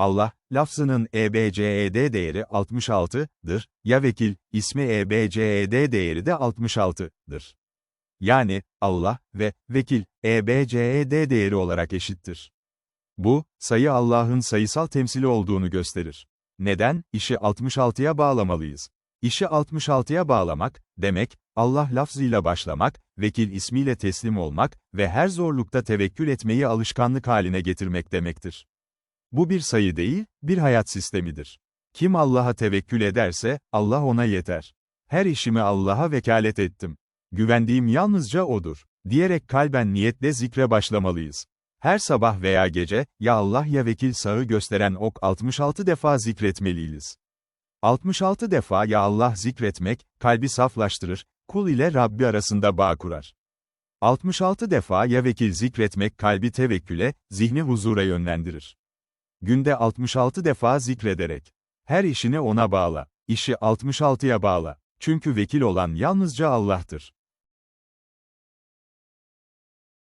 Allah, lafzının EBCED değeri 66'dır, ya vekil, ismi EBCED değeri de 66'dır. Yani, Allah ve vekil, EBCED değeri olarak eşittir. Bu, sayı Allah'ın sayısal temsili olduğunu gösterir. Neden, işi 66'ya bağlamalıyız? İşi 66'ya bağlamak, demek, Allah lafzıyla başlamak, vekil ismiyle teslim olmak ve her zorlukta tevekkül etmeyi alışkanlık haline getirmek demektir. Bu bir sayı değil, bir hayat sistemidir. Kim Allah'a tevekkül ederse, Allah ona yeter. Her işimi Allah'a vekalet ettim. Güvendiğim yalnızca O'dur, diyerek kalben niyetle zikre başlamalıyız. Her sabah veya gece, ya Allah ya vekil sağı gösteren ok 66 defa zikretmeliyiz. 66 defa ya Allah zikretmek, kalbi saflaştırır, kul ile Rabbi arasında bağ kurar. 66 defa ya vekil zikretmek kalbi tevekküle, zihni huzura yönlendirir. Günde 66 defa zikrederek. Her işini ona bağla. İşi 66'ya bağla. Çünkü vekil olan yalnızca Allah'tır.